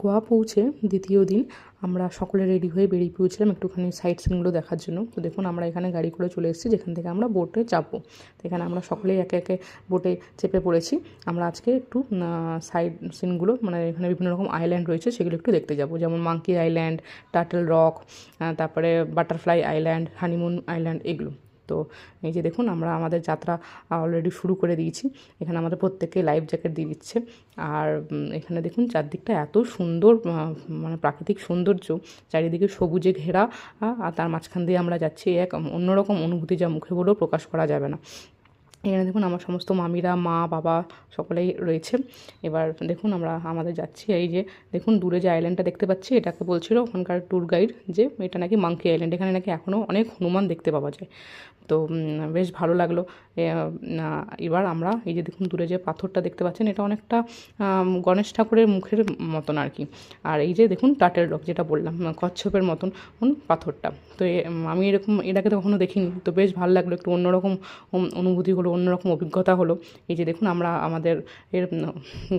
গোয়া পৌঁছে দ্বিতীয় দিন আমরা সকলে রেডি হয়ে বেরিয়ে পড়েছিলাম একটুখানি সাইট সিনগুলো দেখার জন্য। তো দেখুন আমরা এখানে গাড়ি করে চলে এসেছি, যেখান থেকে আমরা বোটে চাপবো তো এখানে আমরা সকলেই একে একে বোটে চেপে পড়েছি। আমরা আজকে একটু সাইড সিনগুলো মানে এখানে বিভিন্ন রকম আইল্যান্ড রয়েছে, সেগুলো একটু দেখতে যাব। যেমন মাঙ্কি আইল্যান্ড টার্টল রক তারপরে বাটারফ্লাই আইল্যান্ড হানিমুন আইল্যান্ড এগুলো। তো এই যে দেখুন, আমরা আমাদের যাত্রা অলরেডি শুরু করে দিয়েছি। এখানে আমাদের প্রত্যেককে লাইফ জ্যাকেট দিয়ে দিচ্ছে। আর এখানে দেখুন, চারদিকটা এত সুন্দর মানে প্রাকৃতিক সৌন্দর্য, চারিদিকে সবুজে ঘেরা আর তার মাঝখান দিয়ে আমরা যাচ্ছি, এক অন্যরকম অনুভূতি যা মুখে বলেও প্রকাশ করা যাবে না। এখানে দেখুন আমার সমস্ত মামিরা মা বাবা সকলেই রয়েছে। এবার দেখুন আমরা আমাদের যাচ্ছি এই যে দেখুন দূরে যে আইল্যান্ডটা দেখতে পাচ্ছি এটাকে বলছিল ওখানকার ট্যুর গাইড যে এটা নাকি মাঙ্কি আইল্যান্ড এখানে নাকি এখনও অনেক হনুমান দেখতে পাওয়া যায়। তো বেশ ভালো লাগল। এবার আমরা এই যে দেখুন দূরে যে পাথরটা দেখতে পাচ্ছেন এটা অনেকটা গণেশ ঠাকুরের মুখের মতন আর কি। আর এই যে দেখুন টাটেল রক যেটা বললাম কচ্ছপের মতন পাথরটা। তো আমি এরকম এটাকে তো কখনো দেখিনি। তো বেশ ভালো লাগল একটু অন্যরকম উম, অনুভূতি হলো অন্যরকম অভিজ্ঞতা হলো। এই যে দেখুন, আমরা আমাদের এর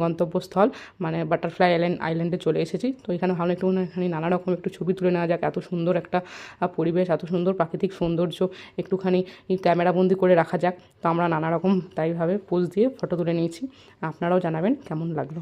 গন্তব্যস্থল মানে বাটারফ্লাই আইল্যান্ড আইল্যান্ডে চলে এসেছি। তো এখানে ভালো একটু এখানে নানা রকম একটু ছবি তুলে নেওয়া যাক। এত সুন্দর একটা পরিবেশ, এত সুন্দর প্রাকৃতিক সৌন্দর্য একটুখানি ক্যামেরাবন্দি করে রাখা যাক। তো আমরা নানা রকম তাইভাবে পোজ দিয়ে ফটো তুলে নিয়েছি। আপনারাও জানাবেন কেমন লাগল।